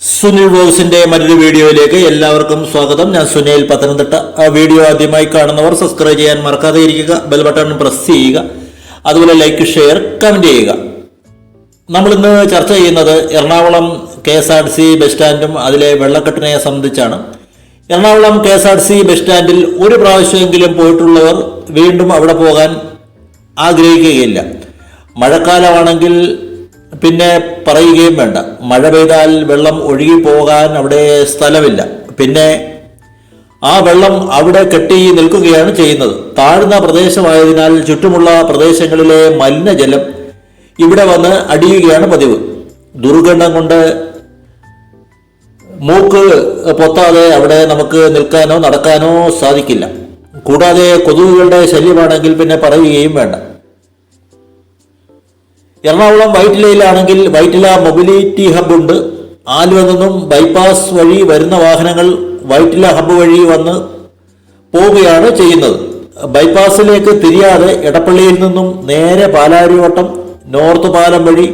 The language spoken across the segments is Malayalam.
സുനിൽ ബോസിന്റെ മറ്റൊരു വീഡിയോയിലേക്ക് എല്ലാവർക്കും സ്വാഗതം. ഞാൻ സുനിൽ. പത്തനംതിട്ട വീഡിയോ ആദ്യമായി കാണുന്നവർ സബ്സ്ക്രൈബ് ചെയ്യാൻ മറക്കാതെ ഇരിക്കുക ബെൽ ബട്ടൺ പ്രസ് ചെയ്യുക. അതുപോലെ ലൈക്ക് ഷെയർ കമന്റ് ചെയ്യുക. നമ്മൾ ഇന്ന് ചർച്ച ചെയ്യുന്നത് Ernakulam K S R C bus സ്റ്റാൻഡും അതിലെ വെള്ളക്കെട്ടിനെ സംബന്ധിച്ചാണ്. Ernakulam K S R C bus സ്റ്റാൻഡിൽ ഒരു പ്രാവശ്യമെങ്കിലും പോയിട്ടുള്ളവർ വീണ്ടും അവിടെ പോകാൻ ആഗ്രഹിക്കുകയില്ല. മഴക്കാലമാണെങ്കിൽ പിന്നെ പറയുകയും വേണ്ട. മഴ പെയ്താൽ വെള്ളം ഒഴുകി പോകാൻ അവിടെ സ്ഥലമില്ല. പിന്നെ ആ വെള്ളം അവിടെ കെട്ടി നിൽക്കുകയാണ് ചെയ്യുന്നത്. താഴ്ന്ന പ്രദേശമായതിനാൽ ചുറ്റുമുള്ള പ്രദേശങ്ങളിലെ മലിനജലം ഇവിടെ വന്ന് അടിയുകയാണ് പതിവ്. ദുർഗന്ധം കൊണ്ട് മൂക്ക് പൊത്താതെ അവിടെ നമുക്ക് നിൽക്കാനോ നടക്കാനോ സാധിക്കില്ല. കൂടാതെ കൊതുകുകളുടെ ശല്യമാണെങ്കിൽ പിന്നെ പറയുകയും വേണ്ട. എറണാകുളം വൈറ്റിലയിലാണെങ്കിൽ വൈറ്റില മൊബിലിറ്റി ഹബ് ഉണ്ട്. ആലുവ നിന്നും ബൈപ്പാസ് വഴി വരുന്ന വാഹനങ്ങൾ വൈറ്റില ഹബ്ബ് വഴി വന്ന് പോവുകയാണ് ചെയ്യുന്നത്. ബൈപ്പാസിലേക്ക് തിരിയാതെ എടപ്പള്ളിയിൽ നിന്നും നേരെ പാലാരിവട്ടം നോർത്ത് പാലം വഴി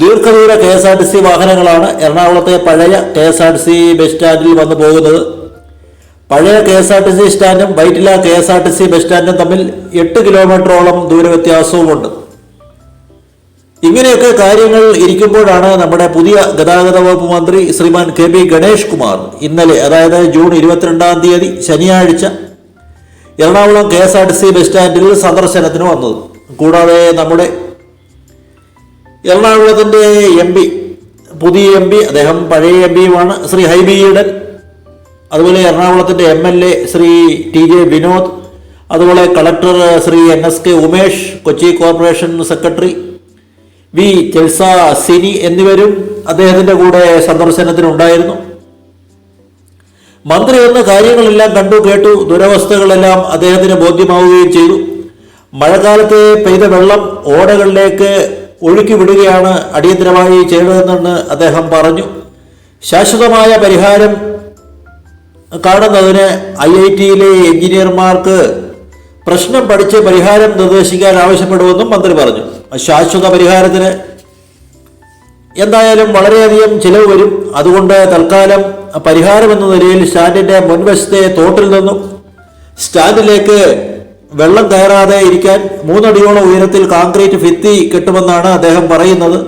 ദീർഘദൂര K S R T C വാഹനങ്ങളാണ് എറണാകുളത്തെ പഴയ K S R T C bus സ്റ്റാൻഡിൽ വന്നു പോകുന്നത്. പഴയ K S R T C സ്റ്റാൻഡും Vyttila K S R T C bus സ്റ്റാൻഡും തമ്മിൽ എട്ട് കിലോമീറ്ററോളം ദൂരവ്യത്യാസവുമുണ്ട്. ഇങ്ങനെയൊക്കെ കാര്യങ്ങൾ ഇരിക്കുമ്പോഴാണ് നമ്മുടെ പുതിയ ഗതാഗത വകുപ്പ് മന്ത്രി ശ്രീമാൻ കെ പി ഗണേഷ് കുമാർ ഇന്നലെ അതായത് ജൂൺ ഇരുപത്തിരണ്ടാം തീയതി ശനിയാഴ്ച Ernakulam K S R T C bus സ്റ്റാൻഡിൽ സന്ദർശനത്തിന് വന്നത്. കൂടാതെ നമ്മുടെ എറണാകുളത്തിന്റെ എം പി പുതിയ എം പി അദ്ദേഹം പഴയ എം പിയുമാണ് ശ്രീ ഹൈബി ഈഡൻ അതുപോലെ എറണാകുളത്തിന്റെ M L A Shri T J Vinod അതുപോലെ collector Shri N S K Umesh Kochi corporation secretary V Chelsa Sini എന്നിവരും അദ്ദേഹത്തിന്റെ കൂടെ സന്ദർശനത്തിനുണ്ടായിരുന്നു. മന്ത്രി വന്ന് കാര്യങ്ങളെല്ലാം കണ്ടു കേട്ടു. ദുരവസ്ഥകളെല്ലാം അദ്ദേഹത്തിന് ബോധ്യമാവുകയും ചെയ്തു. മഴക്കാലത്ത് പെയ്ത വെള്ളം ഓടകളിലേക്ക് ഒഴുക്കി വിടുകയാണ് അടിയന്തരമായി ചെയ്തതെന്ന് അദ്ദേഹം പറഞ്ഞു. ശാശ്വതമായ പരിഹാരം കാണുന്നതിന് ഐ ഐ ടിയിലെ എഞ്ചിനീയർമാർക്ക് പ്രശ്നം പഠിച്ച് പരിഹാരം നിർദ്ദേശിക്കാൻ ആവശ്യപ്പെടുമെന്നും മന്ത്രി പറഞ്ഞു. ശാശ്വത പരിഹാരത്തിന് എന്തായാലും വളരെയധികം ചിലവ് വരും. അതുകൊണ്ട് തൽക്കാലം പരിഹാരം എന്ന നിലയിൽ സ്റ്റാൻഡിന്റെ മുൻവശത്തെ തോട്ടിൽ നിന്നും സ്റ്റാൻഡിലേക്ക് വെള്ളം കയറാതെ ഇരിക്കാൻ മൂന്നടിയോളം ഉയരത്തിൽ കോൺക്രീറ്റ് ഭിത്തി കെട്ടുമെന്നാണ് അദ്ദേഹം പറയുന്നത്.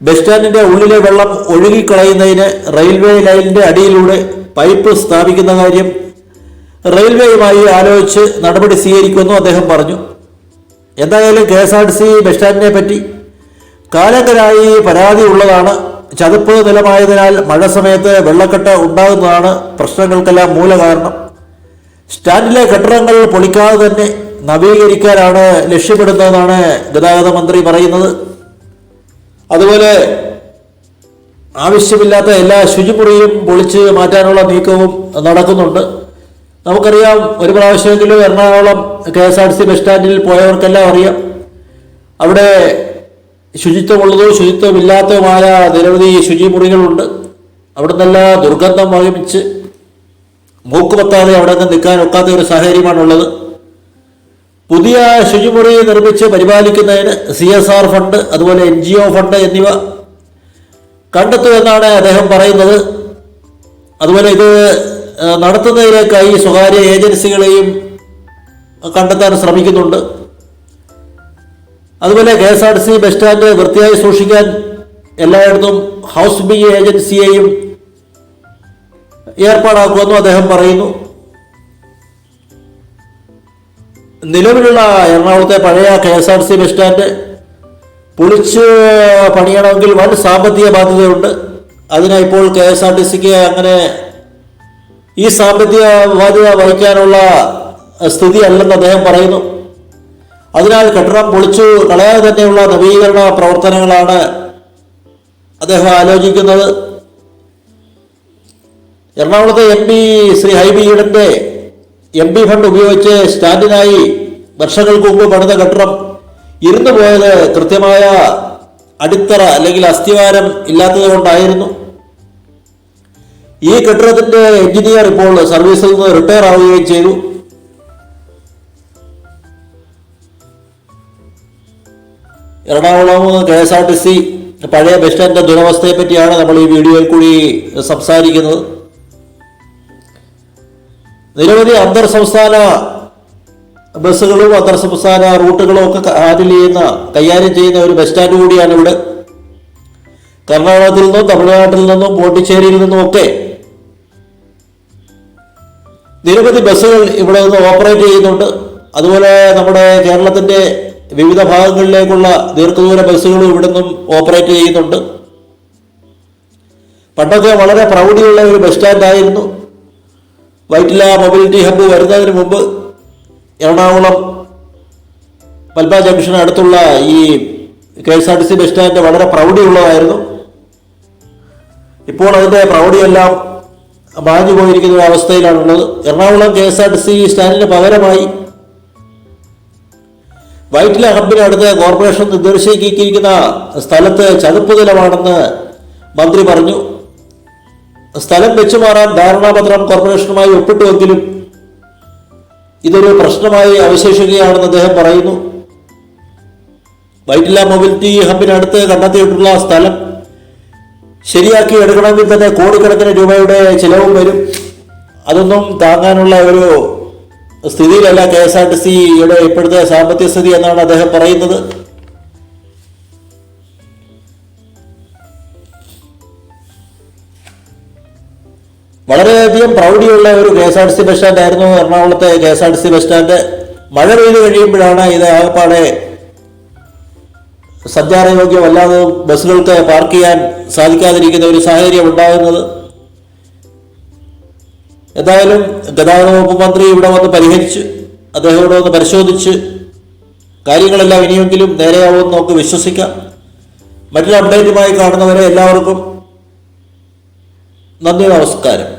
ബസ് സ്റ്റാൻഡിന്റെ ഉള്ളിലെ വെള്ളം ഒഴുകിക്കളയുന്നതിന് റെയിൽവേ ലൈനിന്റെ അടിയിലൂടെ പൈപ്പ് സ്ഥാപിക്കുന്ന കാര്യം റെയിൽവേയുമായി ആലോചിച്ച് നടപടി സ്വീകരിക്കുമെന്നും അദ്ദേഹം പറഞ്ഞു. എന്തായാലും K S R T C bus സ്റ്റാൻഡിനെ പറ്റി കാലങ്കരായി പരാതി ഉള്ളതാണ് ചതുപ്പ് നിലമായതിനാൽ മഴ സമയത്ത് വെള്ളക്കെട്ട് ഉണ്ടാകുന്നതാണ് പ്രശ്നങ്ങൾക്കെല്ലാം മൂല കാരണം. സ്റ്റാൻഡിലെ കെട്ടിടങ്ങൾ പൊളിക്കാതെ തന്നെ നവീകരിക്കാനാണ് ലക്ഷ്യമിടുന്നതെന്നാണ് ഗതാഗത മന്ത്രി പറയുന്നത്. അതുപോലെ ആവശ്യമില്ലാത്ത എല്ലാ ശുചിമുറിയും പൊളിച്ച് മാറ്റാനുള്ള നീക്കവും നടക്കുന്നുണ്ട്. നമുക്കറിയാം ഒരു പ്രാവശ്യമെങ്കിലും Ernakulam K S R C bus സ്റ്റാൻഡിൽ പോയവർക്കെല്ലാം അറിയാം. അവിടെ ശുചിത്വമുള്ളതോ ശുചിത്വമില്ലാത്തതുമായ നിരവധി ശുചിമുറികളുണ്ട് അവിടെ നല്ല ദുർഗന്ധം വഹിച്ച് മൂക്കുപത്താതെ അവിടെ നിന്ന് നിൽക്കാൻ ഒക്കാത്ത ഒരു സാഹചര്യമാണുള്ളത്. പുതിയ ശുചിമുറി നിർമ്മിച്ച് പരിപാലിക്കുന്നതിന് സി എസ് ആർ ഫണ്ട് അതുപോലെ എൻ ജി ഒ ഫണ്ട് എന്നിവ കണ്ടെത്തുമെന്നാണ് അദ്ദേഹം പറയുന്നത്. അതുപോലെ ഇത് നടത്തുന്നതിലേക്കായി സ്വകാര്യ ഏജൻസികളെയും കണ്ടെത്താൻ ശ്രമിക്കുന്നുണ്ട്. അതുപോലെ K S R T C bus stand വൃത്തിയായി സൂക്ഷിക്കാൻ എല്ലായിടത്തും ഹൗസ് ബി ഏജൻസിയെയും ഏർപ്പാടാക്കുമെന്നും അദ്ദേഹം പറയുന്നു. നിലവിലുള്ള എറണാകുളത്തെ പഴയ K S R C bus stand പൊളിച്ച് പണിയണമെങ്കിൽ വൻ സാമ്പത്തിക ബാധ്യതയുണ്ട്. അതിന് ഇപ്പോൾ കെ എസ് ആർ ടി സിക്ക് അങ്ങനെ ഈ സാമ്പത്തിക ബാധ്യത വഹിക്കാനുള്ള സ്ഥിതി അല്ലെന്ന് അദ്ദേഹം പറയുന്നു. അതിനാൽ കെട്ടിടം പൊളിച്ചു കളയാതെ തന്നെയുള്ള നവീകരണ പ്രവർത്തനങ്ങളാണ് അദ്ദേഹം ആലോചിക്കുന്നത്. എറണാകുളത്തെ എം പി ശ്രീ ഹൈബി ഈഡന്റെ എം പി ഫണ്ട് ഉപയോഗിച്ച് സ്റ്റാൻഡിനായി വർഷങ്ങൾക്ക് മുമ്പ് പണിത കെട്ടിടം ഇരുന്നു പോയത് കൃത്യമായ അടിത്തറ അല്ലെങ്കിൽ അസ്ഥിവാരം ഇല്ലാത്തത് കൊണ്ടായിരുന്നു. ഈ കെട്ടിടത്തിന്റെ എഞ്ചിനീയർ ഇപ്പോൾ സർവീസിൽ നിന്ന് റിട്ടയർ ആവുകയും ചെയ്തു. Ernakulam K S R T C പഴയ ബസ് സ്റ്റാൻഡിന്റെ ദുരവസ്ഥയെ പറ്റിയാണ് നമ്മൾ ഈ വീഡിയോയിൽ കൂടി സംസാരിക്കുന്നത്. നിരവധി അന്തർ സംസ്ഥാന ബസ്സുകളും അന്തർ സംസ്ഥാന റൂട്ടുകളും ഒക്കെ ഹാൻഡിൽ ചെയ്യുന്ന കൈകാര്യം ചെയ്യുന്ന ഒരു ബസ് സ്റ്റാൻഡ് കൂടിയാണ് ഇവിടെ. കർണാടകത്തിൽ നിന്നും തമിഴ്നാട്ടിൽ നിന്നും പോണ്ടിച്ചേരിയിൽ നിന്നും ഒക്കെ നിരവധി ബസ്സുകൾ ഇവിടെ നിന്ന് ഓപ്പറേറ്റ് ചെയ്യുന്നുണ്ട്. അതുപോലെ നമ്മുടെ കേരളത്തിന്റെ വിവിധ ഭാഗങ്ങളിലേക്കുള്ള ദീർഘദൂര ബസ്സുകളും ഇവിടെ നിന്നും ഓപ്പറേറ്റ് ചെയ്യുന്നുണ്ട്. പണ്ടൊക്കെ വളരെ പ്രൗഢിയുള്ള ഒരു ബസ് സ്റ്റാൻഡായിരുന്നു വൈറ്റില മൊബിലിറ്റി ഹബ്ബ് വരുന്നതിന് മുമ്പ് എറണാകുളം പൽബ ജംഗ്ഷന് അടുത്തുള്ള ഈ K S R T C bus stand വളരെ പ്രൗഢിയുള്ളതായിരുന്നു. ഇപ്പോൾ അതിന്റെ പ്രൗഢിയെല്ലാം മാഞ്ഞു പോയിരിക്കുന്ന ഒരു അവസ്ഥയിലാണുള്ളത്. Ernakulam K S R T C സ്റ്റാൻഡിന് പകരമായി വൈറ്റില ഹബിനടുത്ത് കോർപ്പറേഷൻ നിർദ്ദേശിക്കിയിരിക്കുന്ന സ്ഥലത്ത് ചതുപ്പ് നിലമാണെന്ന് മന്ത്രി പറഞ്ഞു. സ്ഥലം വെച്ചുമാറാൻ ധാരണാപത്രം കോർപ്പറേഷനുമായി ഒപ്പിട്ടുവെങ്കിലും ഇതൊരു പ്രശ്നമായി അവശേഷിക്കുകയാണെന്ന് അദ്ദേഹം പറയുന്നു. വൈറ്റില മൊബിലിറ്റി ഹബിനടുത്ത് കണ്ടെത്തിയിട്ടുള്ള സ്ഥലം ശരിയാക്കി എടുക്കണമെങ്കിൽ തന്നെ കോടിക്കണക്കിന് രൂപയുടെ ചിലവും വരും. അതൊന്നും താങ്ങാനുള്ള ഒരു സ്ഥിതിയിലല്ല കെ എസ് ആർ ടി സിയുടെ ഇപ്പോഴത്തെ സാമ്പത്തിക സ്ഥിതി എന്നാണ് അദ്ദേഹം പറയുന്നത്. വളരെയധികം പ്രൗഢിയുള്ള ഒരു K S R T C bus stand ആയിരുന്നു എറണാകുളത്തെ K S R T C bus stand. മഴ പെയ്ത് കഴിയുമ്പോഴാണ് ഇത് ആകപ്പാടെ സഞ്ചാരയോഗ്യമല്ലാതെ ബസ്സുകൾക്ക് പാർക്ക് ചെയ്യാൻ സാധിക്കാതിരിക്കുന്ന ഒരു സാഹചര്യം ഉണ്ടാകുന്നത്. എന്തായാലും ഗതാഗത വകുപ്പ് മന്ത്രി ഇവിടെ വന്ന് പരിഹരിച്ച് അദ്ദേഹം ഇവിടെ വന്ന് പരിശോധിച്ച് കാര്യങ്ങളെല്ലാം ഇനിയെങ്കിലും നേരെയാവുമെന്ന് നമുക്ക് വിശ്വസിക്കാം. മറ്റൊരു അപ്ഡേറ്റുമായി കാണുന്നവരെ എല്ലാവർക്കും നന്ദി നമസ്കാരം.